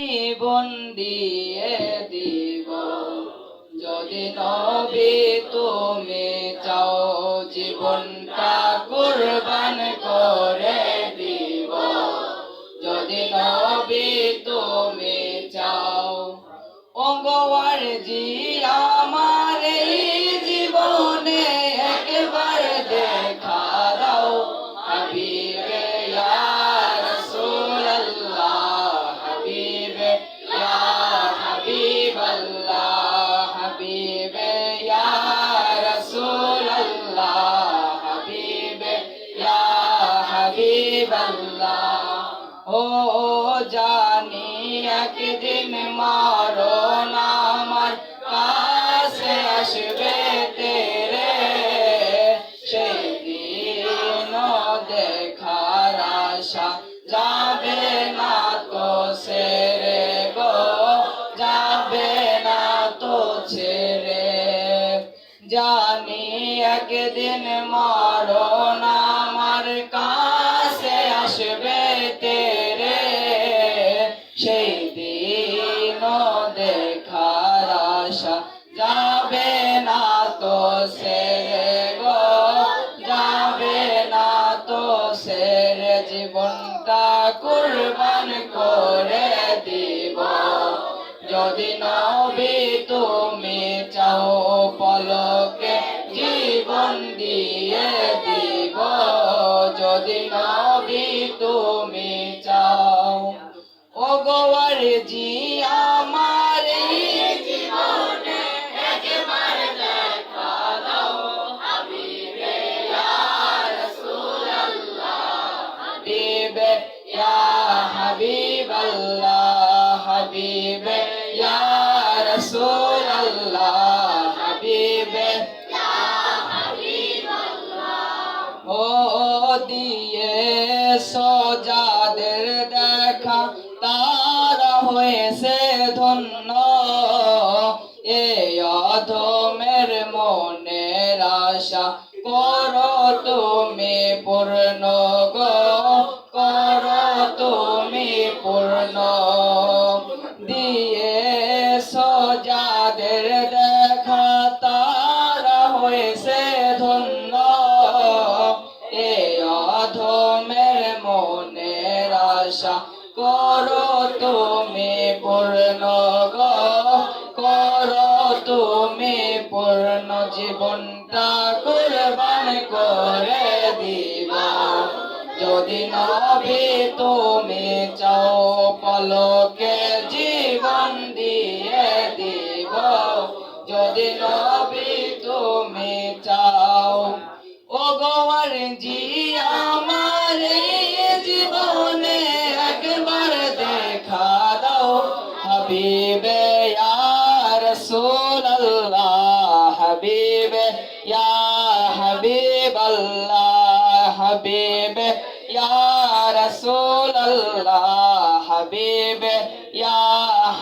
জীবন দিয়ে দিব। যদি নবী তুমি চাও জীবনটা কুরবান করে দিব। যদি নবী হাবিবাল্লাহ। ও জানি একদিন মারণ আমার কাছে আসবে তেরে। সেই দিন দেখার আশা যাবে না তো সেরে গো, যাবে না তো ছেড়ে। একদিন মরণ আমার কাছে আসবে তেরে। সেই দিন দেখার আশা যাবে না তো সেরে গো, যাবে না তো সেরে জীবনটা কুরবান করে দিব। যদি নবী তুমি চাও পলকে জীবন দিয়ে দিব যদি নবী তুমি চাও। ও গোয়ার জি দিয়ে সজাদের দেখা, তারা হয়েছে ধন্য। এ অধমের মনের আশা করো তুমি পূর্ণ গো, করো তুমি পূর্ণ আশা করো তুমি পূর্ণ গো। করো তুমি পূর্ণ জীবনটা কুরবান করে দিব। যদি নবী তুমি চাও পলকে জীবন দিয়ে দিব। যদি নবী তুমি চাও ও গোয়ার জি হাবিবে ইয়া রাসূলুল্লাহ হাবিবে ইয়া হাবিবাল্লাহ হাবিবে ইয়া রাসূলুল্লাহ হাবিবে ইয়া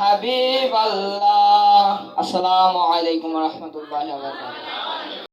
হাবিবাল্লাহ আসসালামু আলাইকুম ওয়া রাহমাতুল্লাহি ওয়া বারাকাতুহু